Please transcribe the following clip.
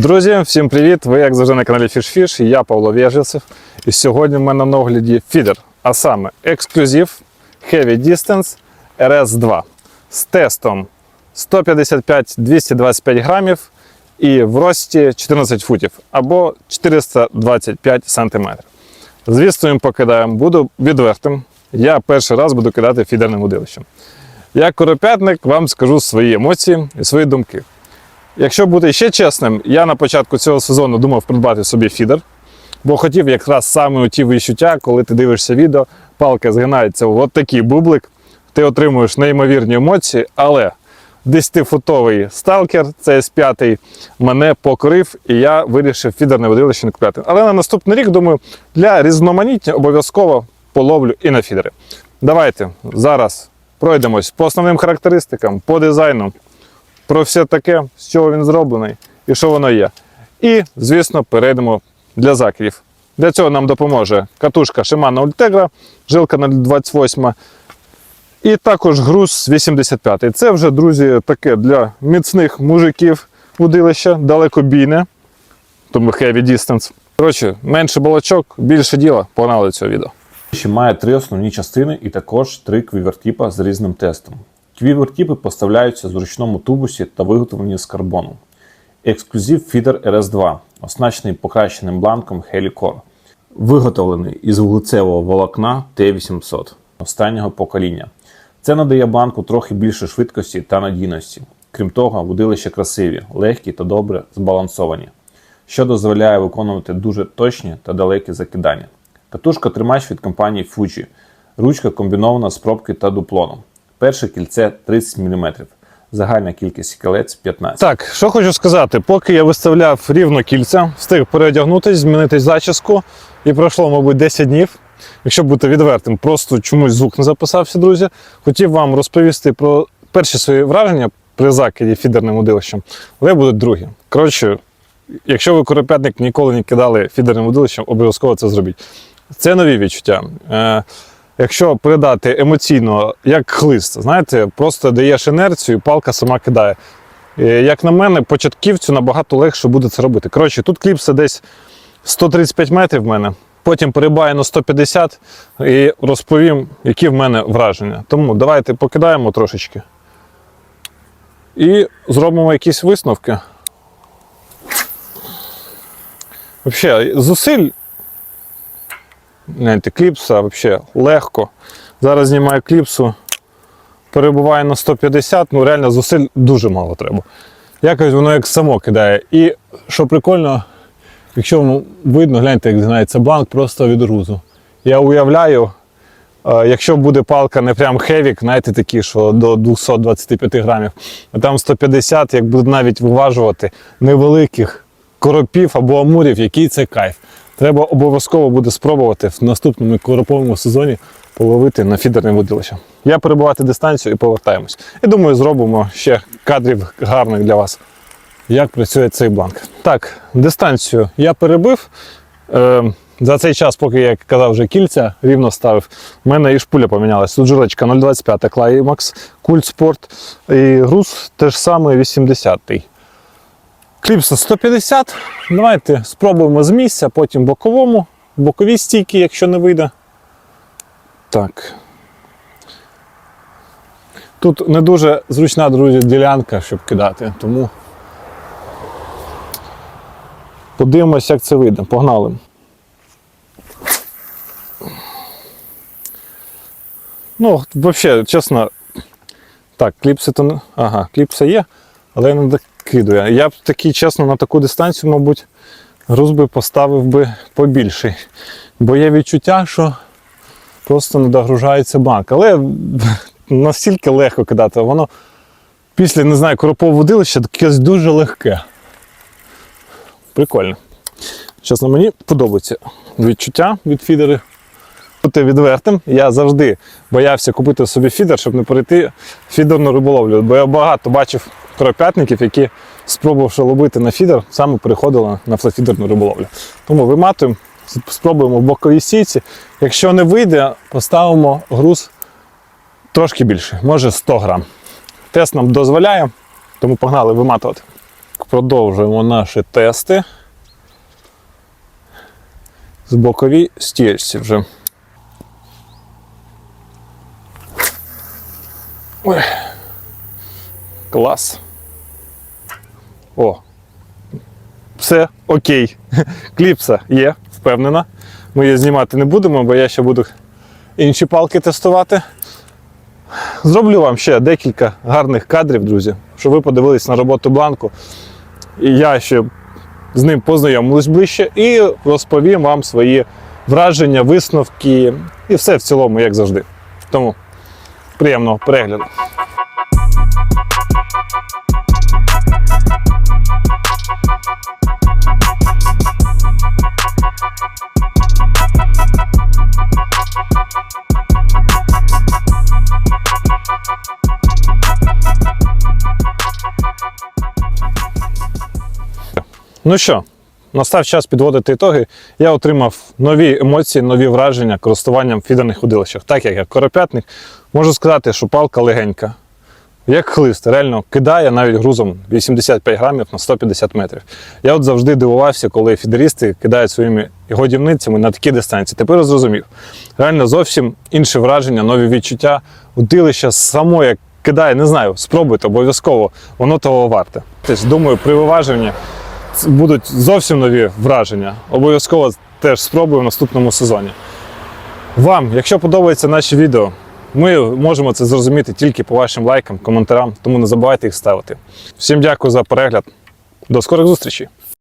Друзі, всім привіт! Ви як завжди на каналі FishFish, я Павло Вєжицев. І сьогодні в мене на огляді фідер, а саме ексклюзив Heavy Distance RS2 з тестом 155-225 грамів і в рості 14 футів або 425 сантиметрів. Звісно, їм покидаємо, буду відвертим. Я перший раз буду кидати фідерним удилищем. Як коропятник вам скажу свої емоції і свої думки. Якщо бути ще чесним, я на початку цього сезону думав придбати собі фідер, бо хотів якраз саме у ті відчуття, коли ти дивишся відео, палка згинається в от такий бублик, ти отримуєш неймовірні емоції, але 10-футовий сталкер, CS5, мене покорив, і я вирішив фідерне водилище не купляти. Але на наступний рік, думаю, для різноманіття обов'язково половлю і на фідери. Давайте зараз пройдемось по основним характеристикам, по дизайну, про все таке, з чого він зроблений і що воно є. І, звісно, перейдемо для закидів. Для цього нам допоможе катушка Shimano Ultegra, жилка на 28 і також груз 85. Це вже, друзі, таке для міцних мужиків удилище, далекобійне, тому heavy distance. Коротше, менше балачок, більше діла. Погнали цього відео. Ще має три основні частини і також три квівертіпа з різним тестом. Квівертіпи поставляються в зручному тубусі та виготовлені з карбону. Ексклюзив фідер RS2, оснащений покращеним бланком Helicore, виготовлений із вуглецевого волокна T800 останнього покоління. Це надає бланку трохи більше швидкості та надійності. Крім того, вудилища красиві, легкі та добре збалансовані, що дозволяє виконувати дуже точні та далекі закидання. Катушка тримач від компанії Fuji. Ручка комбінована з пробки та дуплоном. Перше кільце 30 мм. Загальна кількість кілець 15. Так, що хочу сказати, поки я виставляв рівно кільця, встиг переодягнутись, змінити зачіску, і пройшло, мабуть, 10 днів. Якщо бути відвертим, просто чомусь звук не записався, друзі. Хотів вам розповісти про перші свої враження при закиді фідерним удилищем, але будуть другі. Коротше, якщо ви коропятник ніколи не кидали фідерним удилищем, обов'язково це зробіть. Це нові відчуття. Якщо передати емоційно, як хлист, знаєте, просто даєш інерцію, і палка сама кидає. Е, Як на мене, початківцю набагато легше буде це робити. Коротше, тут кліпса десь 135 метрів в мене. Потім перебає на 150 і розповім, які в мене враження. Тому давайте покидаємо трошечки і зробимо якісь висновки. Взагалі, зусиль Гляньте, кліпса взагалі легко. Зараз знімаю кліпсу, перебуває на 150, ну реально зусиль дуже мало треба. Якось воно як само кидає. І що прикольно, якщо видно, гляньте, як згинається бланк просто від грузу. Я уявляю, е, якщо буде палка не прям хевік, знаєте, такі, що до 225 грамів, а там 150, як буде навіть виважувати невеликих коропів або амурів, який це кайф. Треба обов'язково буде спробувати в наступному короповому сезоні половити на фідерне водилище. Я перебувати дистанцію і повертаємось. І думаю, зробимо ще кадрів гарних для вас. Як працює цей бланк. Так, дистанцію я перебив. Е, за цей час, поки я казав вже кільця, рівно ставив, в мене і шпуля помінялась. Тут жилечка 0,25 Climax, Cult Sport і груз теж самий 80-й. Кліпса 150. Давайте спробуємо з місця, потім боковому, бокові стійки, якщо не вийде. Так. Тут не дуже зручна, друзі, ділянка, щоб кидати, тому подивимось, як це вийде. Погнали. Ну, взагалі, чесно, так, кліпси то. Ага, кліпса є, але я не докидую. Я б такий, чесно, на таку дистанцію, мабуть, груз би поставив би побільший. Бо є відчуття, що просто не догружається банк. Але настільки легко кидати, воно після, не знаю, коропового водилища таке дуже легке. Прикольно. Чесно, мені подобається відчуття від фідери. Бути відвертим, я завжди боявся купити собі фідер, щоб не перейти фідерну риболовлю. Бо я багато бачив коропятників, які, спробувавши ловити на фідер, саме переходили на флофідерну риболовлю. Тому виматуємо, спробуємо в боковій стійці. Якщо не вийде, поставимо груз трошки більше, може 100 грам. Тест нам дозволяє, тому погнали виматувати. Продовжуємо наші тести. З боковій стільці вже. Ой. Клас. О. Все окей. Кліпса є, впевнена. Ми її знімати не будемо, бо я ще буду інші палки тестувати. Зроблю вам ще декілька гарних кадрів, друзі, щоб ви подивились на роботу бланку. І я ще з ним познайомились ближче і розповім вам свої враження, висновки і все в цілому, як завжди. Тому приємного перегляду. Ну що, настав час підводити ітоги. Я отримав нові емоції, нові враження користуванням фідерних удилищах. Так як я коропятник, можу сказати, що палка легенька. Як хлист, реально кидає навіть грузом 85 грамів на 150 метрів. Я от завжди дивувався, коли фідерісти кидають своїми годівницями на такі дистанції. Тепер зрозумів. Реально зовсім інше враження, нові відчуття. Удилище само як кидає, не знаю, спробуйте обов'язково, воно того варте. Тобто, думаю, при виважуванні це будуть зовсім нові враження. Обов'язково теж спробую в наступному сезоні. Вам, якщо подобаються наші відео, ми можемо це зрозуміти тільки по вашим лайкам, коментарям, тому не забувайте їх ставити. Всім дякую за перегляд. До скорих зустрічей!